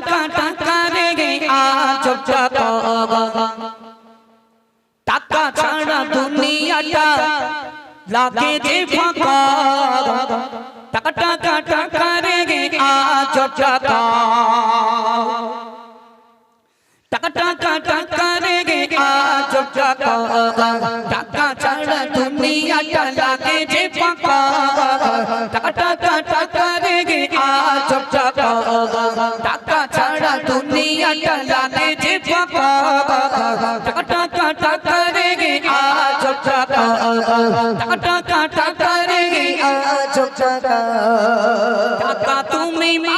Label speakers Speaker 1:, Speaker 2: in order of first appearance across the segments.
Speaker 1: টাকা টাকা রে আজব টাকা টাকা ছাড়া দুনিয়াটা লাগে যে ফাঁকা টাকা টাকা টাকা রে আজব টাকা টাকা টাকা টাকা রে আজব টাকা টাকা ছাড়া দুনিয়াটা লাগে যে ফাঁকা টাকা টাকা টাকা রে আজব টাকা টাকা টাকা টাকা রে আজব টাকা টাকা তুমি মা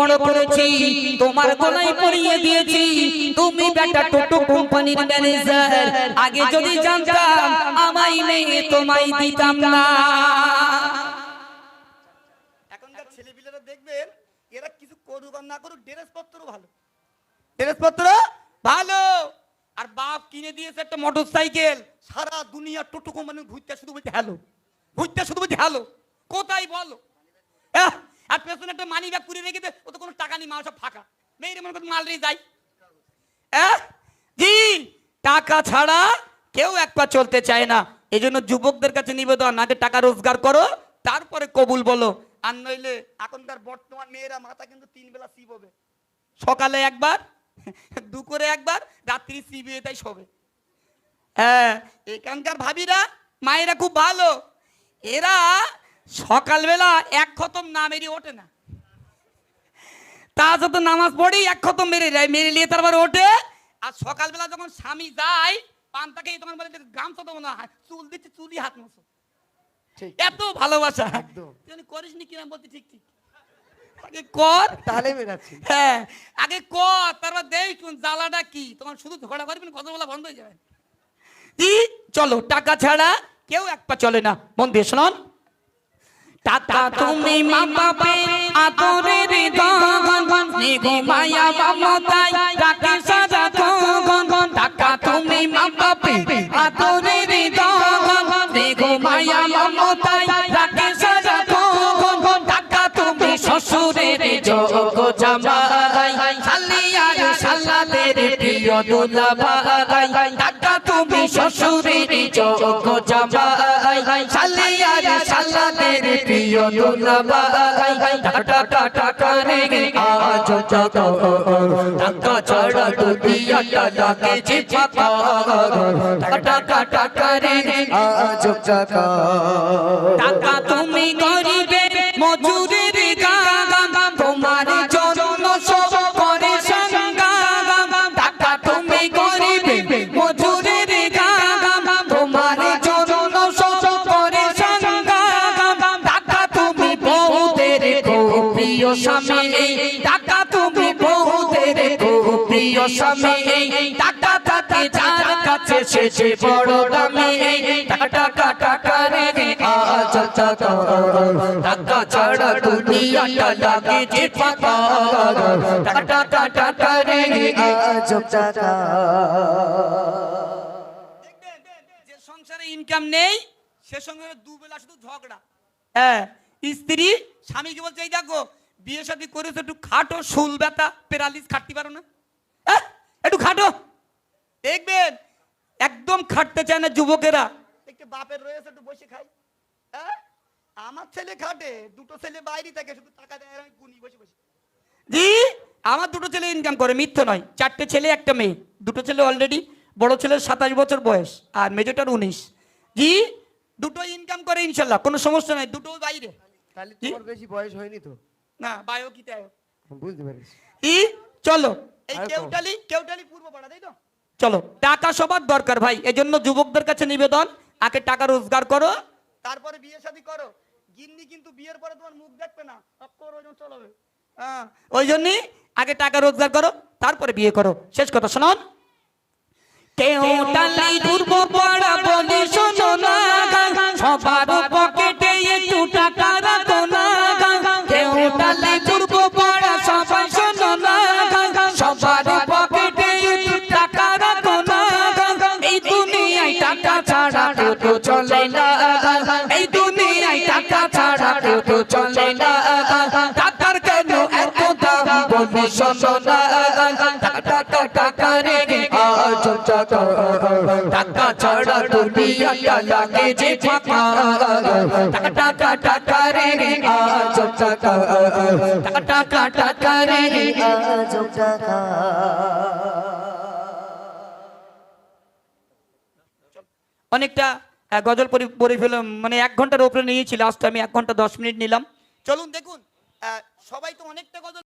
Speaker 1: বড় করেছি, তোমার গলায় পরিয়ে দিয়েছি। তুমি বেটা টোটো কোম্পানির ম্যানেজার আগে যদি জানতাম মেয়ে তোমায় দিতাম না।
Speaker 2: এখনকার ছেলেপিলেরা দেখবেন, এরা কিছু করুক আর না করুক ড্রেস পত্র ভালো। ড্রেস পত্র ভালো। আর বাপ কিনে দিয়েছে একটা মোটর সাইকেল সারা দুনিয়া টোটো কোম্পানি ঘুরতে শুধু বলছে হ্যালো ঘুরতে শুধু বলছে হ্যালো কোথায় বলো? একটা মানি ব্যাগ রেখেছে ও তো কোনো টাকা নেই সব ফাঁকা। মেয়ের মনে মাল নিয়ে যাই। জি, টাকা ছাড়া কেউ এক পা চলতে চায় না। এই জন্য যুবকদের কাছে নিবেদন আগে টাকা রোজগার করো, তারপরে কবুল বলো। আর নইলে এখনকার বর্তমান মেয়েরা মাথা কিন্তু তিন বেলা সিপ হবে। সকালে একবার, দুপুরে একবার, রাত্রি সিবিয়ে তাই শোবে। হ্যাঁ এখানকার ভাবিরা, মায়েরা খুব ভালো। এরা সকালবেলা এক খতম না মেরিয়ে ওঠে না। তা যত নামাজ পড়েই এক খতম মেরে যায় মেরে নিয়ে তারপর ওঠে। আর সকালবেলা যখন স্বামী যায় পান্তাকে তখন বলে গামছা দেবো না চুল দিচ্ছে চুলি হাত মশো এত ভালোবাসা। তুই করিস নি কিনা বলতে ঠিক ঠিক। আগে কর।
Speaker 3: তাহলে বেরাচ্ছি
Speaker 2: হ্যাঁ আগে কর তারপর দেখ জ্বালাটা কি। তখন শুধু ঝগড়া করবেন কথা বলা বন্ধ হয়ে যাবে। চলো টাকা ছাড়া কেউ এক পা চলে না। মন দিয়ে শুনুন। টাকা তুমি মা বাপে আদরের দগন নিগো মায়া মমতাই রাখে সারা গগন টাকা তুমি মা বাপে আদরের গগন প্রিয় দুলাভাই টাকা তুমি শ্বশুরের যোগ জামাই, শালিয়ার শালাদের প্রিয় দুলাভাই টাকা টাকা টাকা রে, আজ টাকা টাকা ছাড়া দুনিয়াটা লাগে যে ফাঁকা টাকা টাকা টাকা রে,
Speaker 3: আজ টাকা
Speaker 2: টাকা তুমি গরিবের মজুরের প্রিয় স্বামী টাকা তুমি খুব প্রিয় স্বামী টাকা থাকে যার কাছে সে যে বড় দামি। টাকা টাকা রে যে সংসারে ইনকাম নেই, সে সঙ্গে দুবেলা শুধু ঝগড়া। হ্যাঁ স্ত্রী, স্বামীকে বলছে, এই দেখো বিয়ে শাদী করেছ একটু খাটো শুল ব্যথা প্যারালিস খাটতে পারো না? একটু খাটো। দেখবেন একদম খাটতে চায় না যুবকেরা। একটু বাপের রয়েছে একটু বসে খাই। হ্যাঁ আমার ছেলে খাটে দুটো ছেলে বাইরে থাকে শুধু টাকা দেয় আমি গুনি বসে বসে। জি আমার দুটো ছেলে ইনকাম করে মিথ্যে নয়। চারটে ছেলে একটা মেয়ে। দুটো ছেলে অলরেডি বড় ছেলের সাতাশ বছর বয়স আর মেজোটার উনিশ। জি দুটো ইনকাম করে ইনশাল্লাহ কোনো সমস্যা নাই দুটো বাইরে।
Speaker 3: তাহলে তোমার বেশি বয়স হয়নি তো?
Speaker 2: না বায়ো কি তাই
Speaker 3: বুঝতে পেরেছি।
Speaker 2: ই চলো। এই কেউটালি কেউটালি পূর্ব পাড়া তাই তো?
Speaker 1: চলো টাকা সবার দরকার ভাই এজন্য যুবকদের কাছে নিবেদন আগে টাকা রোজগার করো।
Speaker 2: তারপরে বিয়ে শাদী করো। গিন্নি কিন্তু বিয়ের পরে তোমার মুখ দেখবে না। অক্ষর ওজন চলবে। হ্যাঁ
Speaker 1: ওই জন্যই আগে টাকা রোজগার করো তারপরে বিয়ে করো। শেষ কথা শোনান। কেউ টালি দুর্ব পড়া বলে কেউ চলে না। এই দুনিয়ায় টাকা ছাড়া কেউ তো চলে না। টাকার কেন এত দাম বলে শোনো না। টাকা টাকা টাকা রে
Speaker 3: আজ টাকা
Speaker 1: টাকা ছাড়া দুনিয়াটা লাগে যে ফাঁকা। টাকা টাকা টাকা রে
Speaker 3: আজ টাকা
Speaker 1: টাকা টাকা টাকা রে
Speaker 3: আজ টাকা
Speaker 1: অনেকটা গজল পড়ে ফেলাম মানে এক ঘণ্টার উপরে নিয়েছি লাস্ট আমি এক ঘণ্টা দশ মিনিট নিলাম।
Speaker 2: চলুন দেখুন সবাই তো অনেকটা গজল